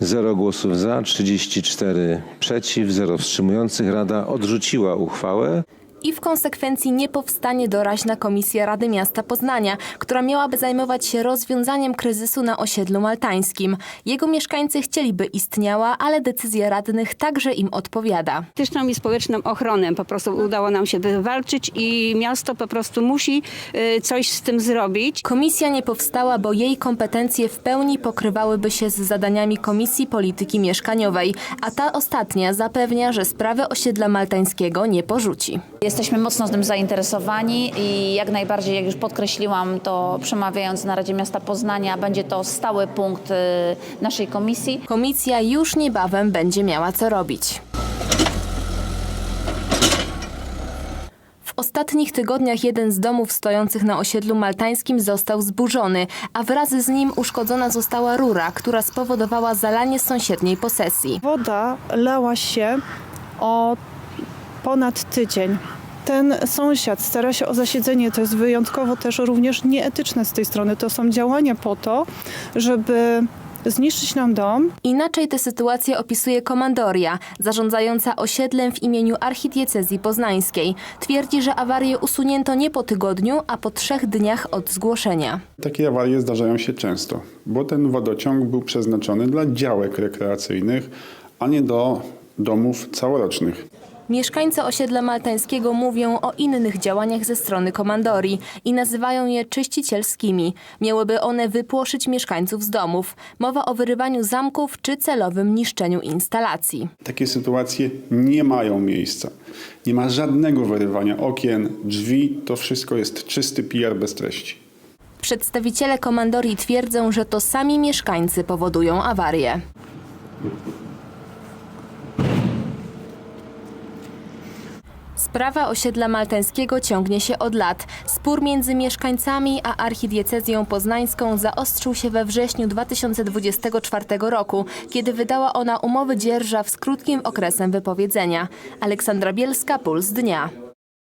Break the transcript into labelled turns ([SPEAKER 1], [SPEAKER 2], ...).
[SPEAKER 1] 0 głosów za, 34 przeciw, 0 wstrzymujących. Rada odrzuciła uchwałę.
[SPEAKER 2] I w konsekwencji nie powstanie doraźna komisja Rady Miasta Poznania, która miałaby zajmować się rozwiązaniem kryzysu na osiedlu maltańskim. Jego mieszkańcy chcieliby istniała, ale decyzja radnych także im odpowiada.
[SPEAKER 3] polityczną i społeczną ochronę. Po prostu udało nam się wywalczyć i miasto po prostu musi y, coś z tym zrobić.
[SPEAKER 2] Komisja nie powstała, bo jej kompetencje w pełni pokrywałyby się z zadaniami Komisji Polityki Mieszkaniowej, a ta ostatnia zapewnia, że sprawy osiedla maltańskiego nie porzuci.
[SPEAKER 4] Jesteśmy mocno tym zainteresowani i jak najbardziej, jak już podkreśliłam, to przemawiając na Radzie Miasta Poznania, będzie to stały punkt y, naszej komisji.
[SPEAKER 2] Komisja już niebawem będzie miała co robić. W ostatnich tygodniach jeden z domów stojących na osiedlu maltańskim został zburzony, a wraz z nim uszkodzona została rura, która spowodowała zalanie sąsiedniej posesji.
[SPEAKER 5] Woda lała się o ponad tydzień. Ten sąsiad stara się o zasiedzenie, to jest wyjątkowo też również nieetyczne z tej strony. To są działania po to, żeby zniszczyć nam dom,
[SPEAKER 2] Inaczej tę sytuację opisuje komandoria, zarządzająca osiedlem w imieniu archidiecezji poznańskiej. Twierdzi, że awarię usunięto nie po tygodniu, a po trzech dniach od zgłoszenia.
[SPEAKER 6] Takie awarie zdarzają się często, bo ten wodociąg był przeznaczony dla działek rekreacyjnych, a nie do domów całorocznych.
[SPEAKER 2] Mieszkańcy osiedla maltańskiego mówią o innych działaniach ze strony komandorii i nazywają je czyścicielskimi. Miałyby one wypłoszyć mieszkańców z domów. Mowa o wyrywaniu zamków czy celowym niszczeniu instalacji.
[SPEAKER 6] Takie sytuacje nie mają miejsca. Nie ma żadnego wyrywania okien, drzwi, to wszystko jest czysty PR bez treści.
[SPEAKER 2] Przedstawiciele komandorii twierdzą, że to sami mieszkańcy powodują awarię. Sprawa osiedla maltańskiego ciągnie się od lat. Spór między mieszkańcami a archidiecezją poznańską zaostrzył się we wrześniu 2024 roku, kiedy wydała ona umowy dzierżaw z krótkim okresem wypowiedzenia. Aleksandra Bielska, Puls Dnia.